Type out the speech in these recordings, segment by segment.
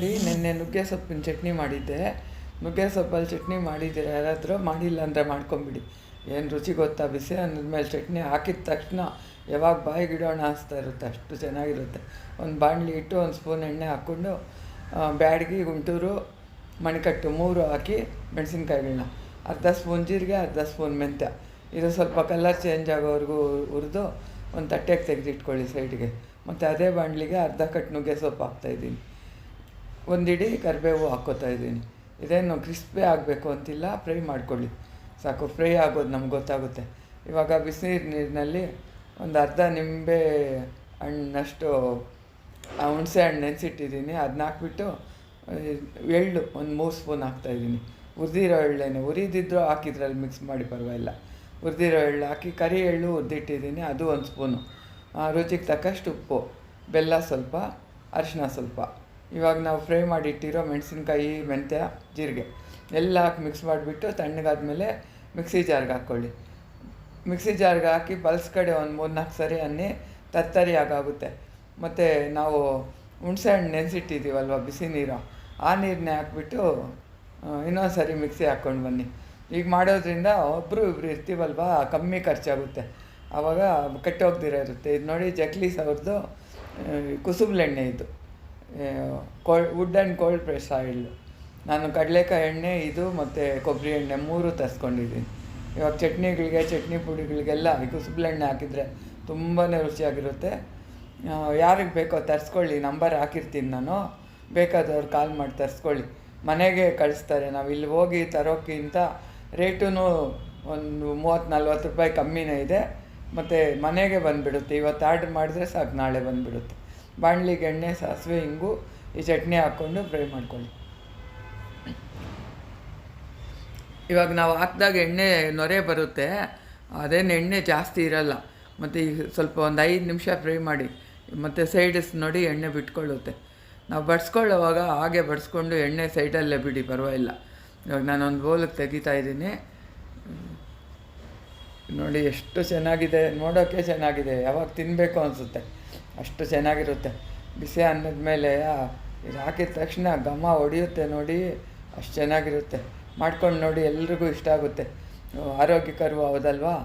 ನೋಡಿ ನಿನ್ನೆ ನುಗ್ಗೆ ಸೊಪ್ಪಿನ ಚಟ್ನಿ ಮಾಡಿದ್ದೆ. ನುಗ್ಗೆ ಸೊಪ್ಪಲ್ಲಿ ಚಟ್ನಿ ಮಾಡಿದ್ದೀರ ಯಾರಾದರೂ ಮಾಡಿಲ್ಲ ಅಂದರೆ ಮಾಡ್ಕೊಂಬಿಡಿ. ಏನು ರುಚಿ ಗೊತ್ತಾ ಬಿಸಿ ಅನ್ನದ್ಮೇಲೆ ಚಟ್ನಿ ಹಾಕಿದ ತಕ್ಷಣ ಯಾವಾಗ ಬಾಯಿಗೆ ಇಡೋಣ ಅನಿಸ್ತಾ ಇರುತ್ತೆ, ಅಷ್ಟು ಚೆನ್ನಾಗಿರುತ್ತೆ. ಒಂದು ಬಾಣಲಿ ಇಟ್ಟು ಒಂದು ಸ್ಪೂನ್ ಎಣ್ಣೆ ಹಾಕ್ಕೊಂಡು ಬ್ಯಾಡಗಿ, ಗುಂಟೂರು, ಮಣಿಕಟ್ಟು ಮೂರು ಹಾಕಿ ಮೆಣಸಿನ್ಕಾಯಿಗಳನ್ನ ಅರ್ಧ ಸ್ಪೂನ್ ಜೀರಿಗೆ, ಅರ್ಧ ಸ್ಪೂನ್ ಮೆಂತ್ಯ. ಇದು ಸ್ವಲ್ಪ ಕಲರ್ ಚೇಂಜ್ ಆಗೋವರೆಗೂ ಹುರಿದು ಒಂದು ತಟ್ಟೆಗೆ ತೆಗೆದಿಟ್ಕೊಳ್ಳಿ ಸೈಡ್ಗೆ ಮತ್ತು ಅದೇ ಬಾಣಲಿಗೆ ಅರ್ಧ ಕಟ್ ನುಗ್ಗೆ ಸೊಪ್ಪು ಹಾಕ್ತಾಯಿದ್ದೀನಿ ಒಂದಿಡಿ ಕರಿಬೇವು ಹಾಕ್ಕೋತಾ ಇದ್ದೀನಿ. ಇದೇನು ಕ್ರಿಸ್ಪಿ ಆಗಬೇಕು ಅಂತಿಲ್ಲ, ಫ್ರೈ ಮಾಡ್ಕೊಳ್ಳಿ. ಸಾಕು, ಫ್ರೈ ಆಗೋದು ನಮ್ಗೆ ಗೊತ್ತಾಗುತ್ತೆ. ಇವಾಗ ಬಿಸಿನೀರು ನೀರಿನಲ್ಲಿ ಒಂದು ಅರ್ಧ ನಿಂಬೆ ಹಣ್ಣಷ್ಟು ಹುಣಸೆ ಹಣ್ಣು ನೆನೆಸಿಟ್ಟಿದ್ದೀನಿ. ಅದನ್ನ ಹಾಕ್ಬಿಟ್ಟು ಎಳ್ಳು ಒಂದು ಮೂರು ಸ್ಪೂನ್ ಹಾಕ್ತಾಯಿದ್ದೀನಿ ಹುರಿದಿರೋ ಎಳ್ಳೆನೆ, ಹುರಿದಿದ್ರೂ ಹಾಕಿದ್ರಲ್ಲಿ ಮಿಕ್ಸ್ ಮಾಡಿ ಪರವಾಗಿಲ್ಲ. ಹುರಿದಿರೋ ಎಳ್ಳು ಹಾಕಿ, ಕರಿ ಎಳ್ಳು ಹುರಿದಿಟ್ಟಿದ್ದೀನಿ, ಅದು ಒಂದು ಸ್ಪೂನು. ರುಚಿಗೆ ತಕ್ಕಷ್ಟು ಉಪ್ಪು, ಬೆಲ್ಲ ಸ್ವಲ್ಪ ಅರಿಶಿನ ಸ್ವಲ್ಪ. ಇವಾಗ ನಾವು ಫ್ರೈ ಮಾಡಿಟ್ಟಿರೋ ಮೆಣಸಿನ್ಕಾಯಿ, ಮೆಂತ್ಯ, ಜೀರಿಗೆ ಎಲ್ಲ ಹಾಕಿ ಮಿಕ್ಸ್ ಮಾಡಿಬಿಟ್ಟು ತಣ್ಣಗಾದ್ಮೇಲೆ ಮಿಕ್ಸಿ ಜಾರ್ಗೆ ಹಾಕ್ಕೊಳ್ಳಿ. ಮಿಕ್ಸಿ ಜಾರ್ಗೆ ಹಾಕಿ ಬಲ್ಸ್ ಕಡೆ ಒಂದು ಮೂರು ನಾಲ್ಕು ಸರಿ ಅನ್ನಿ ತರ್ತರಿ ಆಗುತ್ತೆ ಮತ್ತು ನಾವು ಹುಣಸೆ ಹಣ್ಣು ನೆನೆಸಿಟ್ಟಿದ್ದೀವಲ್ವ ಬಿಸಿ ನೀರು? ಆ ನೀರನ್ನೇ ಹಾಕ್ಬಿಟ್ಟು ಇನ್ನೊಂದು ಸರಿ ಮಿಕ್ಸಿ ಹಾಕ್ಕೊಂಡು ಬನ್ನಿ. ಈಗ ಮಾಡೋದ್ರಿಂದ ಒಬ್ಬರು ಇಬ್ಬರು ಇರ್ತೀವಲ್ವ, ಕಮ್ಮಿ ಖರ್ಚಾಗುತ್ತೆ. ಆವಾಗ ಕೆಟ್ಟೋಗ್ದಿರ ಇರುತ್ತೆ. ಇದು ನೋಡಿ ಜಕ್ಲೀಸ್ ಅವ್ರದ್ದು ಕುಸುಬ್ಲೆಣ್ಣೆ ಇದು. Cold wood and cold press oil ನಾನು ಕಡಲೆಕಾಯಿ ಎಣ್ಣೆ, ಇದು ಮತ್ತು ಕೊಬ್ಬರಿ ಎಣ್ಣೆ ಮೂರು ತರಿಸ್ಕೊಂಡಿದ್ದೀನಿ. ಇವಾಗ ಚಟ್ನಿಗಳಿಗೆ, ಚಟ್ನಿ ಪುಡಿಗಳಿಗೆಲ್ಲ ಈ ಕುಸುಬ್ಲೆಣ್ಣೆ ಹಾಕಿದರೆ ತುಂಬಾ ರುಚಿಯಾಗಿರುತ್ತೆ. ಯಾರಿಗೆ ಬೇಕೋ ತರಿಸ್ಕೊಳ್ಳಿ, ನಂಬರ್ ಹಾಕಿರ್ತೀನಿ ನಾನು. ಬೇಕಾದವ್ರು ಕಾಲ್ ಮಾಡಿ ತರಿಸ್ಕೊಳ್ಳಿ. ಮನೆಗೆ ಕಳಿಸ್ತಾರೆ, ನಾವು ಇಲ್ಲಿ ಹೋಗಿ ತರೋಕ್ಕಿಂತ ರೇಟೂ ಒಂದು ಮೂವತ್ತು, ನಲ್ವತ್ತು ರೂಪಾಯಿ ಕಮ್ಮಿನೇ ಇದೆ. ಮತ್ತು ಮನೆಗೆ ಬಂದುಬಿಡುತ್ತೆ, ಇವತ್ತು ಆರ್ಡ್ರ್ ಮಾಡಿದ್ರೆ ಸಾಕು, ನಾಳೆ ಬಂದುಬಿಡುತ್ತೆ. ಬಾಣಲಿಗೆ ಎಣ್ಣೆ, ಸಾಸಿವೆ ಹಿಂಗು ಈ ಚಟ್ನಿ ಹಾಕ್ಕೊಂಡು ಫ್ರೈ ಮಾಡ್ಕೊಳ್ಳಿ. ಇವಾಗ ನಾವು ಹಾಕಿದಾಗ ಎಣ್ಣೆ ನೊರೆ ಬರುತ್ತೆ, ಅದೇನು ಎಣ್ಣೆ ಜಾಸ್ತಿ ಇರಲ್ಲ. ಮತ್ತು ಈಗ ಸ್ವಲ್ಪ ಒಂದು ಐದು ನಿಮಿಷ ಫ್ರೈ ಮಾಡಿ, ಮತ್ತು ಸೈಡಸ್ ನೋಡಿ ಎಣ್ಣೆ ಬಿಟ್ಕೊಳ್ಳುತ್ತೆ. ನಾವು ಬಡ್ಸ್ಕೊಳ್ಳೋವಾಗ ಹಾಗೆ ಬಡಿಸ್ಕೊಂಡು ಎಣ್ಣೆ ಸೈಡಲ್ಲೇ ಬಿಡಿ, ಪರವಾಗಿಲ್ಲ. ಇವಾಗ ನಾನೊಂದು ಬೋಲಿಗೆ ತೆಗಿತಾ ಇದ್ದೀನಿ. ನೋಡಿ ಎಷ್ಟು ಚೆನ್ನಾಗಿದೆ ನೋಡೋಕ್ಕೆ ಚೆನ್ನಾಗಿದೆ, ಯಾವಾಗ ತಿನ್ನಬೇಕು ಅನಿಸುತ್ತೆ. ಅಷ್ಟು ಚೆನ್ನಾಗಿರುತ್ತೆ. ಬಿಸಿ ಅನ್ನದ ಮೇಲೆ ಇದು ಹಾಕಿದ ತಕ್ಷಣ ಘಮ ಹೊಡೆಯುತ್ತೆ ನೋಡಿ, ಅಷ್ಟು ಚೆನ್ನಾಗಿರುತ್ತೆ. ಮಾಡ್ಕೊಂಡು ನೋಡಿ, ಎಲ್ರಿಗೂ ಇಷ್ಟ ಆಗುತ್ತೆ. ಆರೋಗ್ಯಕರವೂ ಹೌದಲ್ವಾ?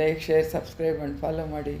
Like, share, subscribe and follow ಮಾಡಿ.